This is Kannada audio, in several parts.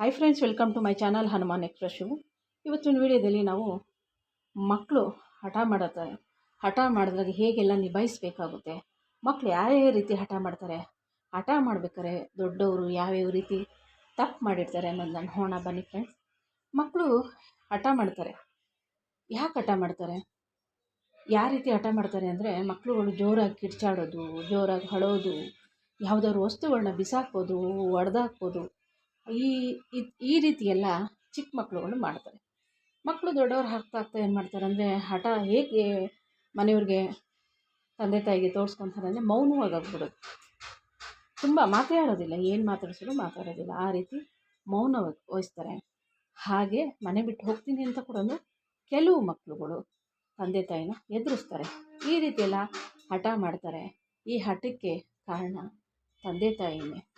Hi friends welcome to my channel Hanuman express ಇವತ್ತಿನ ವಿಡಿಯೋದಲ್ಲಿ ನಾವು ಮಕ್ಕಳು ಹಠ ಮಾಡುತ್ತಾರೆ ಹಠ ಮಾಡಿದಾಗ ಹೇಗೆಲ್ಲ ನಿಭಾಯಿಸಬೇಕಾಗುತ್ತೆ? ಮಕ್ಕಳು ಯಾವ್ಯಾವ ರೀತಿ ಹಠ ಮಾಡ್ತಾರೆ? ಹಠ ಮಾಡ್ಬೇಕಾದ್ರೆ ದೊಡ್ಡವರು ಯಾವ್ಯಾವ ರೀತಿ ತಪ್ಪು ಮಾಡಿರ್ತಾರೆ ಅನ್ನೋದನ್ನ ಹೋಣ ಬನ್ನಿ ಫ್ರೆಂಡ್ಸ್ ಮಕ್ಕಳು ಹಠ ಮಾಡ್ತಾರೆ. ಯಾಕೆ ಹಠ ಮಾಡ್ತಾರೆ? ಯಾವ ರೀತಿ ಹಠ ಮಾಡ್ತಾರೆ ಅಂದರೆ ಮಕ್ಕಳುಗಳು ಜೋರಾಗಿ ಕಿರ್ಚಾಡೋದು, ಜೋರಾಗಿ ಹಳೋದು, ಯಾವುದಾದ್ರು ವಸ್ತುಗಳನ್ನ ಬಿಸಾಕೋದು ಒಡೆದಾಕೋದು ಈ, ಈ- ಈ ರೀತಿ ಎಲ್ಲ ಚಿಕ್ಕ ಮಕ್ಕಳುಗಳು ಮಾಡ್ತಾರೆ. ಮಕ್ಕಳು ದೊಡ್ಡವ್ರು ಆಗ್ತಾ ಆಗ್ತಾ ಏನು ಮಾಡ್ತಾರೆ ಅಂದರೆ ಹಠ ಹೇಗೆ ಮನೆಯವ್ರಿಗೆ ತಂದೆ ತಾಯಿಗೆ ತೋರಿಸ್ಕೊತಾರೆ ಅಂದರೆ ಮೌನವಾಗಿ ಆಗ್ಬಿಡೋದು. ತುಂಬ ಮಾತಾಡೋದಿಲ್ಲ, ಏನು ಮಾತಾಡಿಸಿದ್ರು ಮಾತಾಡೋದಿಲ್ಲ. ಆ ರೀತಿ ಮೌನ ವಹ್- ವಹಿಸ್ತಾರೆ ಹಾಗೆ ಮನೆ ಬಿಟ್ಟು ಹೋಗ್ತೀನಿ ಅಂತ ಕೂಡ ಕೆಲವು ಮಕ್ಕಳುಗಳು ತಂದೆ ತಾಯಿನ ಎದುರಿಸ್ತಾರೆ. ಈ ರೀತಿಯೆಲ್ಲ ಹಠ ಮಾಡ್ತಾರೆ. ಈ ಹಠಕ್ಕೆ ಕಾರಣ ತಂದೆ ತಾಯಿನೇ.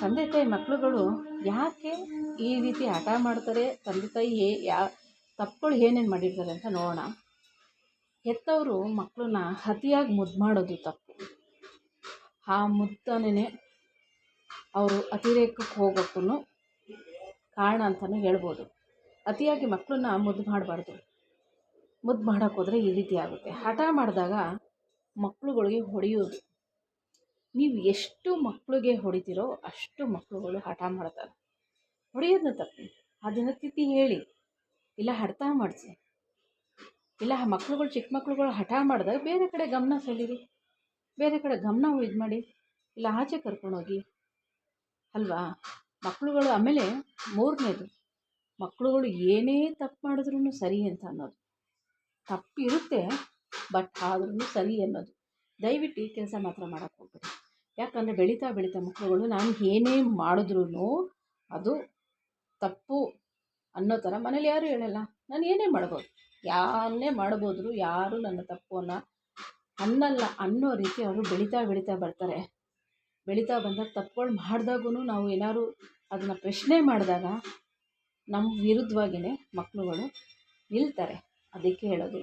ತಂದೆ ತಾಯಿ ಮಕ್ಕಳುಗಳು ಯಾಕೆ ಈ ರೀತಿ ಹಠ ಮಾಡ್ತಾರೆ? ತಂದೆ ತಾಯಿ ಏ ಯಾ, ತಪ್ಪುಗಳು ಏನೇನು ಮಾಡಿರ್ತಾರೆ ಅಂತ ನೋಡೋಣ. ಹೆತ್ತವರು ಮಕ್ಕಳನ್ನ ಅತಿಯಾಗಿ ಮುದ್ದು ಮಾಡೋದು ತಪ್ಪು. ಆ ಮುದ್ದನೇ ಅವರು ಅತಿರೇಕಕ್ಕೆ ಹೋಗೋಕ್ಕೂ ಕಾರಣ ಅಂತಲೂ ಹೇಳ್ಬೋದು. ಅತಿಯಾಗಿ ಮಕ್ಕಳನ್ನ ಮುದ್ದು ಮಾಡಬಾರ್ದು. ಮುದ್ದು ಮಾಡೋಕ್ಕೋದ್ರೆ ಈ ರೀತಿ ಆಗುತ್ತೆ. ಹಠ ಮಾಡಿದಾಗ ಮಕ್ಕಳುಗಳಿಗೆ ಹೊಡೆಯೋದು. ನೀವು ಎಷ್ಟು ಮಕ್ಕಳಿಗೆ ಹೊಡಿತೀರೋ ಅಷ್ಟು ಮಕ್ಕಳುಗಳು ಹಠ ಮಾಡ್ತಾರೆ. ಹೊಡೆಯೋದನ್ನ ತಪ್ಪಿ. ಅದನ್ನು ತಿಥಿ ಹೇಳಿ. ಇಲ್ಲ ಹಠ ಮಾಡಿಸಿ. ಇಲ್ಲ, ಮಕ್ಳುಗಳು, ಚಿಕ್ಕ ಮಕ್ಳುಗಳು ಹಠ ಮಾಡಿದಾಗ ಬೇರೆ ಕಡೆ ಗಮನ ಸೆಳೀರಿ ಬೇರೆ ಕಡೆ ಗಮನ ಇದು ಮಾಡಿ. ಇಲ್ಲ, ಆಚೆ ಕರ್ಕೊಂಡೋಗಿ. ಅಲ್ವಾ? ಮಕ್ಕಳುಗಳು ಆಮೇಲೆ ಮೂರನೇದು. ಮಕ್ಕಳುಗಳು ಏನೇ ತಪ್ಪು ಮಾಡಿದ್ರೂ ಸರಿ ಅಂತ ಅನ್ನೋದು. ತಪ್ಪಿರುತ್ತೆ ಬಟ್ ಆದ್ರೂ ಸರಿ ಅನ್ನೋದು. ದಯವಿಟ್ಟು ಈ ಕೆಲಸ ಮಾತ್ರ ಮಾಡೋಕ್ಕೆ ಹೋಗ್ಬೇಡಿ. ಯಾಕಂದರೆ ಬೆಳೀತಾ ಬೆಳೀತಾ ಮಕ್ಕಳುಗಳು, ನಾನು ಏನೇ ಮಾಡಿದ್ರೂ ಅದು ತಪ್ಪು ಅನ್ನೋ ಥರ ಮನೇಲಿ ಯಾರೂ ಹೇಳಲ್ಲ. ನಾನು ಏನೇ ಮಾಡ್ಬೋದು ಯಾರನ್ನೇ ಮಾಡ್ಬೋದ್ರು ಯಾರು ನನ್ನ ತಪ್ಪು ಅನ್ನೋ, ಅನ್ನಲ್ಲ ಅನ್ನೋ ರೀತಿ ಅವರು ಬೆಳೀತಾ ಬೆಳೀತಾ ಬರ್ತಾರೆ. ಬೆಳೀತಾ ಬಂದಾಗ ತಪ್ಪುಗಳು ಮಾಡಿದಾಗೂ ನಾವು ಏನಾದ್ರು ಅದನ್ನು ಪ್ರಶ್ನೆ ಮಾಡಿದಾಗ ನಮ್ಮ ವಿರುದ್ಧವಾಗಿಯೇ ಮಕ್ಕಳುಗಳು ನಿಲ್ತಾರೆ. ಅದಕ್ಕೆ ಹೇಳೋದು,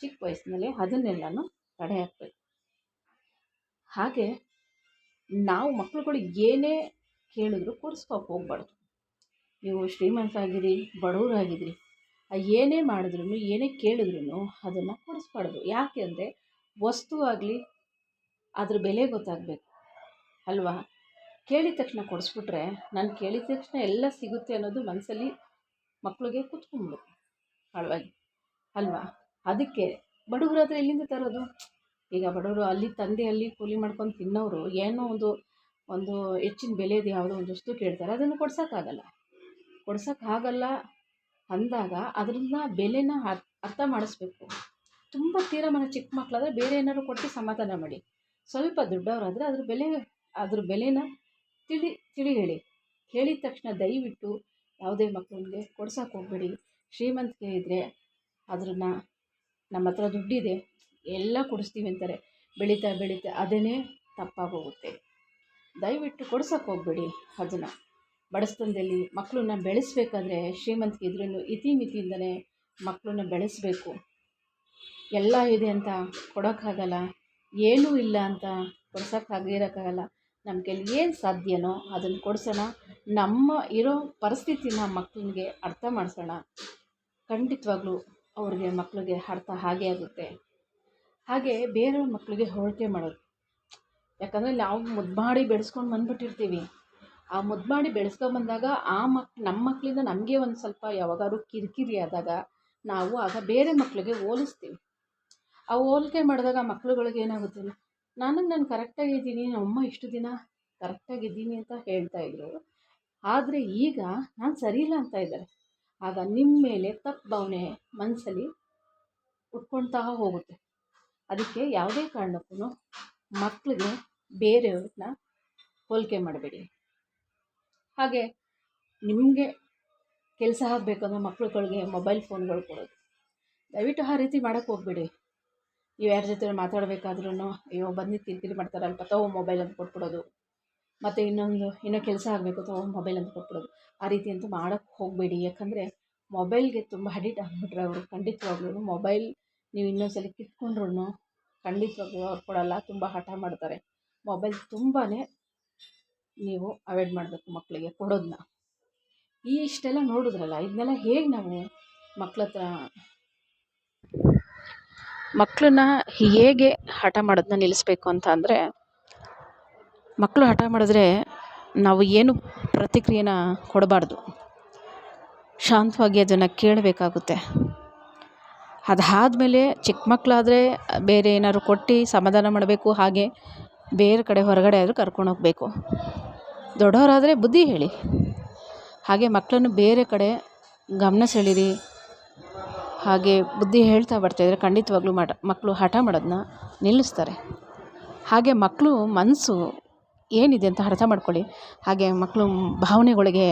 ಚಿಕ್ಕ ವಯಸ್ಸಿನಲ್ಲಿ ಅದನ್ನೆಲ್ಲನೂ ತಡೆ ಹಾಕಬೇಕು. ಹಾಗೆ ನಾವು ಮಕ್ಳುಗಳು ಏನೇ ಕೇಳಿದ್ರು ಕೊಡಿಸ್ಕೋಕೆ ಹೋಗ್ಬಾರ್ದು. ನೀವು ಶ್ರೀಮಂತರಾಗಿರಿ, ಬಡವರಾಗಿದ್ರಿ ಏನೇ ಮಾಡಿದ್ರು ಏನೇ ಕೇಳಿದ್ರು ಅದನ್ನು ಕೊಡಿಸ್ಬಾರ್ದು ಯಾಕೆ ಅಂದರೆ ವಸ್ತು ಆಗಲಿ, ಅದ್ರ ಬೆಲೆ ಗೊತ್ತಾಗಬೇಕು, ಅಲ್ವಾ? ಕೇಳಿದ ತಕ್ಷಣ ಕೊಡಿಸ್ಬಿಟ್ರೆ, ನಾನು ಕೇಳಿದ ತಕ್ಷಣ ಎಲ್ಲ ಸಿಗುತ್ತೆ ಅನ್ನೋದು ಮನಸ್ಸಲ್ಲಿ ಮಕ್ಕಳಿಗೆ ಕೂತ್ಕೊಂಡ್ಬಿಡುತ್ತೆ. ಆಳವಾಗಿ ಅಲ್ವಾ? ಅದಕ್ಕೆ ಬಡವರಾದರೆ ಎಲ್ಲಿಂದ ತರೋದು? ಈಗ ಬಡವರು ಅಲ್ಲಿ ತಂದೆ ಅಲ್ಲಿ ಕೂಲಿ ಮಾಡ್ಕೊಂಡು ತಿನ್ನೋರು ಏನೋ ಒಂದು ಒಂದು ಹೆಚ್ಚಿನ ಬೆಲೆದು ಯಾವುದೋ ಒಂದು ವಸ್ತು ಕೇಳ್ತಾರೆ. ಅದನ್ನು ಕೊಡ್ಸೋಕ್ಕಾಗಲ್ಲ. ಕೊಡ್ಸೋಕ್ಕಾಗಲ್ಲ ಅಂದಾಗ ಅದನ್ನ ಬೆಲೆನ ಅರ್- ಅರ್ಥ ಮಾಡಿಸ್ಬೇಕು. ತುಂಬ ತೀರಮಾನ ಮನೆ ಚಿಕ್ಕ ಮಕ್ಕಳಾದರೆ ಬೇರೆ ಏನಾದ್ರು ಕೊಟ್ಟು ಸಮಾಧಾನ ಮಾಡಿ. ಸ್ವಲ್ಪ ದೊಡ್ಡವರಾದರೆ ಅದ್ರ ಬೆಲೆ, ಅದ್ರ ಬೆಲೆನ ತಿಳಿ ತಿಳಿ ಹೇಳಿ ಹೇಳಿದ ತಕ್ಷಣ ದಯವಿಟ್ಟು ಯಾವುದೇ ಮಕ್ಕಳಿಗೆ ಕೊಡ್ಸೋಕೆ ಹೋಗಬೇಡಿ. ಶ್ರೀಮಂತಿಕೆ ಇದ್ದರೆ ಅದನ್ನು ನಮ್ಮ ಹತ್ರ ದುಡ್ಡಿದೆ. ಎಲ್ಲ ಕೊಡಿಸ್ತೀವಿ ಅಂತಾರೆ. ಬೆಳೀತಾ ಬೆಳೀತಾ ಅದೇ ತಪ್ಪಾಗೋಗುತ್ತೆ. ದಯವಿಟ್ಟು ಕೊಡ್ಸೋಕ್ಕೆ ಹೋಗಬೇಡಿ ಅದನ್ನು. ಬಡಸ್ತನದಲ್ಲಿ ಮಕ್ಕಳನ್ನ ಬೆಳೆಸ್ಬೇಕಾದ್ರೆ ಶ್ರೀಮಂತಿಕೆ ಇದ್ರೂ ಇತಿಮಿತಿಯಿಂದನೇ ಮಕ್ಕಳನ್ನ ಬೆಳೆಸಬೇಕು. ಎಲ್ಲ ಇದೆ ಅಂತ ಕೊಡೋಕ್ಕಾಗಲ್ಲ. ಏನೂ ಇಲ್ಲ ಅಂತ ಕೊಡ್ಸೋಕ್ಕಾಗಿರೋಕ್ಕಾಗಲ್ಲ ನಮ್ಮ ಕೈಲಿ ಏನು ಸಾಧ್ಯನೋ ಅದನ್ನು ಕೊಡಿಸೋಣ. ನಮ್ಮ ಇರೋ ಪರಿಸ್ಥಿತಿನ ಮಕ್ಕಳಿಗೆ ಅರ್ಥ ಮಾಡಿಸೋಣ. ಖಂಡಿತವಾಗ್ಲೂ ಅವ್ರಿಗೆ ಮಕ್ಕಳಿಗೆ ಅರ್ಥ ಹಾಗೆ ಆಗುತ್ತೆ. ಹಾಗೆ ಬೇರೆಯವ್ರ ಮಕ್ಕಳಿಗೆ ಹೋಲಿಕೆ ಮಾಡೋದು. ಯಾಕಂದರೆ ನಾವು ಮುದ್ದು ಮಾಡಿ ಬೆಳೆಸ್ಕೊಂಡು ಬಂದ್ಬಿಟ್ಟಿರ್ತೀವಿ. ಆ ಮುದ್ದು ಮಾಡಿ ಬೆಳೆಸ್ಕೊಂಬಂದಾಗ ಆ ಮಕ್, ನಮ್ಮ ಮಕ್ಕಳಿಂದ ನಮಗೆ ಒಂದು ಸ್ವಲ್ಪ ಯಾವಾಗಾದ್ರು ಕಿರಿಕಿರಿ ಆದಾಗ ನಾವು ಆಗ ಬೇರೆ ಮಕ್ಕಳಿಗೆ ಹೋಲಿಸ್ತೀವಿ. ಆ ಹೋಲಿಕೆ ಮಾಡಿದಾಗ ಮಕ್ಕಳುಗಳಿಗೆ ಏನಾಗುತ್ತೆ ನಾನು ನಾನು ಕರೆಕ್ಟಾಗಿದ್ದೀನಿ ನಮ್ಮಮ್ಮ ಇಷ್ಟು ದಿನ ಕರೆಕ್ಟಾಗಿದ್ದೀನಿ ಅಂತ ಹೇಳ್ತಾಯಿದ್ರು ಆದರೆ ಈಗ ನಾನು ಸರಿಯಿಲ್ಲ ಅಂತ ಇದ್ದಾರೆ. ಆಗ ನಿಮ್ಮ ಮೇಲೆ ತಪ್ಪು ಭಾವನೆ ಮನಸ್ಸಲ್ಲಿ ಉಟ್ಕೊಳ್ತಾ ಹೋಗುತ್ತೆ. ಅದಕ್ಕೆ ಯಾವುದೇ ಕಾರಣಕ್ಕೂ ಮಕ್ಕಳಿಗೆ ಬೇರೆಯವ್ರನ್ನ ಹೋಲಿಕೆ ಮಾಡಬೇಡಿ. ಹಾಗೆ ನಿಮಗೆ ಕೆಲಸ ಆಗಬೇಕಂದ್ರೆ ಮಕ್ಕಳುಗಳಿಗೆ ಮೊಬೈಲ್ ಫೋನ್ಗಳು ಕೊಡೋದು. ದಯವಿಟ್ಟು ಆ ರೀತಿ ಮಾಡೋಕ್ಕೆ ಹೋಗಬೇಡಿ. ನೀವು ಯಾರ ಜೊತೆ ಮಾತಾಡಬೇಕಾದ್ರೂ ಅಯ್ಯೋ ಬಂದು ಕಿರಿಕಿರಿ ಮಾಡ್ತಾರಲ್ಪ ತಗೋ ಮೊಬೈಲ್ ಅಂತ ಕೊಟ್ಬಿಡೋದು. ಮತ್ತು ಇನ್ನೊಂದು, ಇನ್ನೂ ಕೆಲಸ ಆಗಬೇಕು, ತಗೋ ಮೊಬೈಲ್ ಅಂತ ಕೊಟ್ಬಿಡೋದು. ಆ ರೀತಿ ಅಂತೂ ಮಾಡೋಕ್ಕೆ ಹೋಗಬೇಡಿ. ಯಾಕಂದರೆ ಮೊಬೈಲ್ಗೆ ತುಂಬ ಅಡಿಟ್ ಆಗಿಬಿಟ್ರೆ ಅವರು ಖಂಡಿತವಾಗ್ಲೂ ಮೊಬೈಲ್ ನೀವು ಇನ್ನೊಂದು ಸಲ ಕಿತ್ಕೊಂಡ್ರು ಖಂಡಿತವಾಗ್ಲೂ ಅವ್ರು ಕೊಡೋಲ್ಲ ತುಂಬ ಹಠ ಮಾಡ್ತಾರೆ. ಮೊಬೈಲ್ ತುಂಬಾ ನೀವು ಅವಾಯ್ಡ್ ಮಾಡಬೇಕು ಮಕ್ಕಳಿಗೆ ಕೊಡೋದನ್ನ ಈ ಇಷ್ಟೆಲ್ಲ ನೋಡಿದ್ರಲ್ಲ ಇದನ್ನೆಲ್ಲ ಹೇಗೆ ನಾವು ಮಕ್ಳ ಹತ್ರ ಮಕ್ಕಳನ್ನ ಹೇಗೆ ಹಠ ಮಾಡೋದನ್ನ ನಿಲ್ಲಿಸ್ಬೇಕು ಅಂತ ಅಂದರೆ ಮಕ್ಕಳು ಹಠ ಮಾಡಿದ್ರೆ ನಾವು ಏನು ಪ್ರತಿಕ್ರಿಯೆನ ಕೊಡಬಾರ್ದು. ಶಾಂತವಾಗಿ ಅದನ್ನು ಕೇಳಬೇಕಾಗುತ್ತೆ. ಅದಾದಮೇಲೆ ಚಿಕ್ಕ ಮಕ್ಕಳಾದ್ರೆ ಬೇರೆ ಏನಾದ್ರು ಕೊಟ್ಟು ಸಮಾಧಾನ ಮಾಡಬೇಕು, ಹಾಗೆ ಬೇರೆ ಕಡೆ ಹೊರಗಡೆ ಆದರೂ ಕರ್ಕೊಂಡು ಹೋಗಬೇಕು. ದೊಡ್ಡವರಾದರೆ ಬುದ್ಧಿ ಹೇಳಿ. ಹಾಗೆ ಮಕ್ಕಳನ್ನು ಬೇರೆ ಕಡೆ ಗಮನ ಸೆಳೀರಿ ಹಾಗೆ ಬುದ್ಧಿ ಹೇಳ್ತಾ ಬರ್ತಾಯಿದ್ರೆ ಖಂಡಿತವಾಗ್ಲೂ ಮಾಡ ಮಕ್ಕಳು ಹಠ ಮಾಡೋದನ್ನ ನಿಲ್ಲಿಸ್ತಾರೆ. ಹಾಗೆ ಮಕ್ಕಳು ಮನಸ್ಸು ಏನಿದೆ ಅಂತ ಅರ್ಥ ಮಾಡ್ಕೊಳ್ಳಿ. ಹಾಗೆ ಮಕ್ಕಳು ಭಾವನೆಗಳಿಗೆ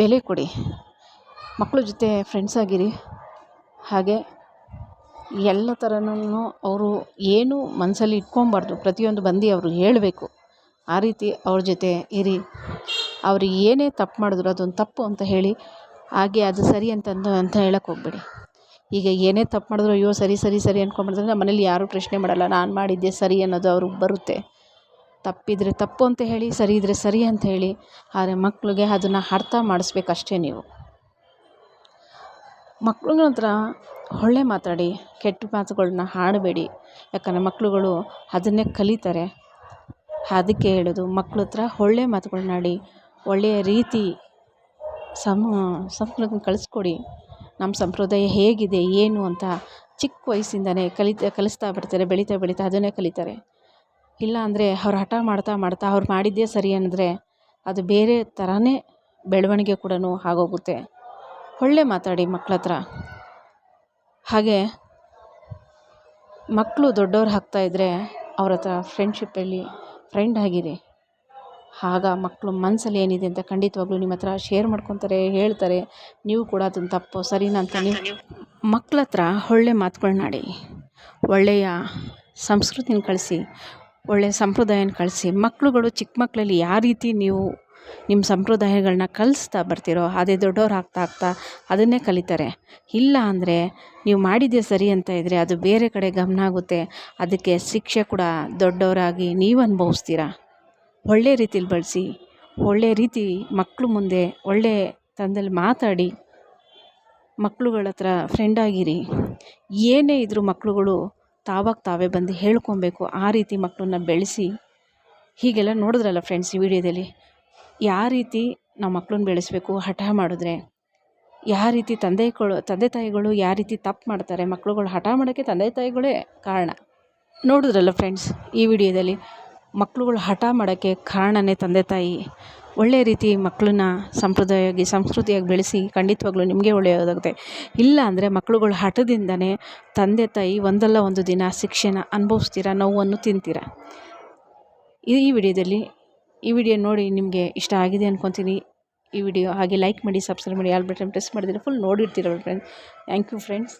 ಬೆಲೆ ಕೊಡಿ. ಮಕ್ಕಳ ಜೊತೆ ಫ್ರೆಂಡ್ಸ್ ಆಗಿರಿ. ಹಾಗೆ ಎಲ್ಲ ಥರನೂ ಅವರು ಏನು ಮನಸಲ್ಲಿ ಇಟ್ಕೊಬಾರ್ದು. ಪ್ರತಿಯೊಂದು ಬಂದು ಅವರು ಹೇಳಬೇಕು. ಆ ರೀತಿ ಅವ್ರ ಜೊತೆ ಇರಿ. ಅವರು ಏನೇ ತಪ್ಪು ಮಾಡಿದ್ರು ಅದೊಂದು ತಪ್ಪು ಅಂತ ಹೇಳಿ ಹಾಗೆ ಅದು ಸರಿ ಅಂತಂದು ಅಂತ ಹೇಳಕ್ಕೆ ಹೋಗಬೇಡಿ. ಈಗ ಏನೇ ತಪ್ಪು ಮಾಡಿದ್ರು ಅಯ್ಯೋ ಸರಿ ಸರಿ ಸರಿ ಅಂದ್ಕೊಂಬಿಡ್ತಾರೆ ನಮ್ಮ ಮನೇಲಿ ಯಾರೂ ಪ್ರಶ್ನೆ ಮಾಡೋಲ್ಲ. ನಾನು ಮಾಡಿದ್ದೆ ಸರಿ ಅನ್ನೋದು ಅವ್ರಿಗೆ ಬರುತ್ತೆ. ತಪ್ಪಿದರೆ ತಪ್ಪು ಅಂತ ಹೇಳಿ, ಸರಿ ಇದ್ದರೆ ಸರಿ ಅಂತ ಹೇಳಿ. ಆದರೆ ಮಕ್ಕಳಿಗೆ ಅದನ್ನು ಅರ್ಥ ಮಾಡಿಸ್ಬೇಕಷ್ಟೇ ನೀವು. ಮಕ್ಳುಗಳ ಹತ್ರ ಒಳ್ಳೆ ಮಾತಾಡಿ, ಕೆಟ್ಟ ಮಾತುಗಳನ್ನ ಆಡಬೇಡಿ ಯಾಕಂದರೆ ಮಕ್ಕಳುಗಳು ಅದನ್ನೇ ಕಲಿತಾರೆ. ಅದಕ್ಕೆ ಹೇಳೋದು, ಮಕ್ಳ ಹತ್ರ ಒಳ್ಳೆ ಮಾತುಗಳನ್ನಾಡಿ ಒಳ್ಳೆಯ ರೀತಿ ಸಮ ಸಂಸ್ಕೃತಿನ ಕಲಿಸ್ಕೊಡಿ. ನಮ್ಮ ಸಂಪ್ರದಾಯ ಹೇಗಿದೆ, ಏನು ಅಂತ ಚಿಕ್ಕ ವಯಸ್ಸಿಂದಲೇ ಕಲಿತ, ಕಲಿಸ್ತಾ ಬರ್ತಾರೆ, ಬೆಳೀತಾ ಬೆಳೀತಾ ಅದನ್ನೇ ಕಲಿತಾರೆ. ಇಲ್ಲ ಅಂದರೆ ಅವ್ರು ಹಠ ಮಾಡ್ತಾ ಮಾಡ್ತಾ ಅವ್ರು ಮಾಡಿದ್ದೇ ಸರಿ ಅಂದರೆ ಅದು ಬೇರೆ ಥರನೇ ಬೆಳವಣಿಗೆ ಕೂಡ ಆಗೋಗುತ್ತೆ. ಒಳ್ಳೆ ಮಾತಾಡಿ ಮಕ್ಳ ಹತ್ರ. ಹಾಗೆ ಮಕ್ಕಳು ದೊಡ್ಡವ್ರು ಆಗ್ತಾಯಿದ್ರೆ ಅವ್ರ ಹತ್ರ ಫ್ರೆಂಡ್ಶಿಪ್ಪಲ್ಲಿ ಫ್ರೆಂಡ್ ಆಗಿರಿ. ಆಗ ಮಕ್ಕಳು ಮನಸ್ಸಲ್ಲಿ ಏನಿದೆ ಅಂತ ಖಂಡಿತವಾಗ್ಲೂ ನಿಮ್ಮ ಹತ್ರ ಶೇರ್ ಮಾಡ್ಕೊತಾರೆ, ಹೇಳ್ತಾರೆ. ನೀವು ಕೂಡ ಅದನ್ನು ತಪ್ಪು, ಸರಿನಾ ಅಂತ ನೀವು ಮಕ್ಳ ಹತ್ರ ಒಳ್ಳೆ ಮಾತುಗಳ್ನಾಡಿ ಒಳ್ಳೆಯ ಸಂಸ್ಕೃತಿನ ಕಳಿಸಿ ಒಳ್ಳೆಯ ಸಂಪ್ರದಾಯನ ಕಳಿಸಿ ಮಕ್ಕಳುಗಳು ಚಿಕ್ಕ ಮಕ್ಕಳಲ್ಲಿ ಯಾವ ರೀತಿ ನೀವು ನಿಮ್ಮ ಸಂಪ್ರದಾಯಗಳನ್ನ ಕಲಿಸ್ತಾ ಬರ್ತಿರೋ, ಅದೇ ದೊಡ್ಡವ್ರು ಆಗ್ತಾ ಆಗ್ತಾ ಅದನ್ನೇ ಕಲಿತಾರೆ. ಇಲ್ಲ ಅಂದರೆ ನೀವು ಮಾಡಿದ್ದೆ ಸರಿ ಅಂತ ಇದ್ದರೆ ಅದು ಬೇರೆ ಕಡೆ ಗಮನ ಆಗುತ್ತೆ. ಅದಕ್ಕೆ ಶಿಕ್ಷೆ ಕೂಡ ದೊಡ್ಡವರಾಗಿ ನೀವು ಅನುಭವಿಸ್ತೀರ? ಒಳ್ಳೆ ರೀತಿಲಿ ಬಳಸಿ, ಒಳ್ಳೆ ರೀತಿ ಮಕ್ಕಳು ಮುಂದೆ ಒಳ್ಳೆ ತಂದಲ್ಲಿ ಮಾತಾಡಿ ಮಕ್ಕಳುಗಳ ಹತ್ರ ಫ್ರೆಂಡ್ ಆಗಿರಿ. ಏನೇ ಇದ್ದರೂ ಮಕ್ಕಳುಗಳು ತಾವಾಗ ತಾವೇ ಬಂದು ಹೇಳ್ಕೊಬೇಕು, ಆ ರೀತಿ ಮಕ್ಕಳನ್ನ ಬೆಳೆಸಿ. ಹೀಗೆಲ್ಲ ನೋಡಿದ್ರಲ್ಲ ಫ್ರೆಂಡ್ಸ್ ಈ ವಿಡಿಯೋದಲ್ಲಿ? ಯಾವ ರೀತಿ ನಾವು ಮಕ್ಳನ್ನ ಬೆಳೆಸಬೇಕು, ಹಠ ಮಾಡಿದ್ರೆ? ಯಾವ ರೀತಿ ತಂದೆಗಳು ತಂದೆ ತಾಯಿಗಳು ಯಾವ ರೀತಿ ತಪ್ಪು ಮಾಡ್ತಾರೆ? ಮಕ್ಳುಗಳು ಹಠ ಮಾಡೋಕ್ಕೆ ತಂದೆ ತಾಯಿಗಳೇ ಕಾರಣ. ನೋಡಿದ್ರಲ್ಲ ಫ್ರೆಂಡ್ಸ್ ಈ ವಿಡಿಯೋದಲ್ಲಿ ಮಕ್ಳುಗಳು ಹಠ ಮಾಡೋಕ್ಕೆ ಕಾರಣವೇ ತಂದೆ ತಾಯಿ. ಒಳ್ಳೆಯ ರೀತಿ ಮಕ್ಕಳನ್ನ ಸಂಪ್ರದಾಯವಾಗಿ, ಸಂಸ್ಕೃತಿಯಾಗಿ ಬೆಳೆಸಿ ಖಂಡಿತವಾಗ್ಲೂ ನಿಮಗೆ ಒಳ್ಳೆಯದಾಗುತ್ತೆ. ಇಲ್ಲ ಅಂದರೆ ಮಕ್ಳುಗಳು ಹಠದಿಂದನೇ ತಂದೆ ತಾಯಿ ಒಂದಲ್ಲ ಒಂದು ದಿನ ಶಿಕ್ಷೆನ ಅನುಭವಿಸ್ತೀರ, ನೋವನ್ನು ತಿಂತೀರ? ಈ ವಿಡಿಯೋದಲ್ಲಿ ಈ ವಿಡಿಯೋ ನೋಡಿ ನಿಮಗೆ ಇಷ್ಟ ಆಗಿದೆ ಅಂದ್ಕೊತೀನಿ ಈ ವಿಡಿಯೋ ಹಾಗೆ ಲೈಕ್ ಮಾಡಿ ಸಬ್ಸ್ಕ್ರೈಬ್ ಮಾಡಿ ಆಲ್ ಬಟನ್ ಪ್ರೆಸ್ ಮಾಡಿದ್ರೆ ಫುಲ್ ನೋಡಿರ್ತೀರ ಫ್ರೆಂಡ್ಸ್ ಥ್ಯಾಂಕ್ ಯು ಫ್ರೆಂಡ್ಸ್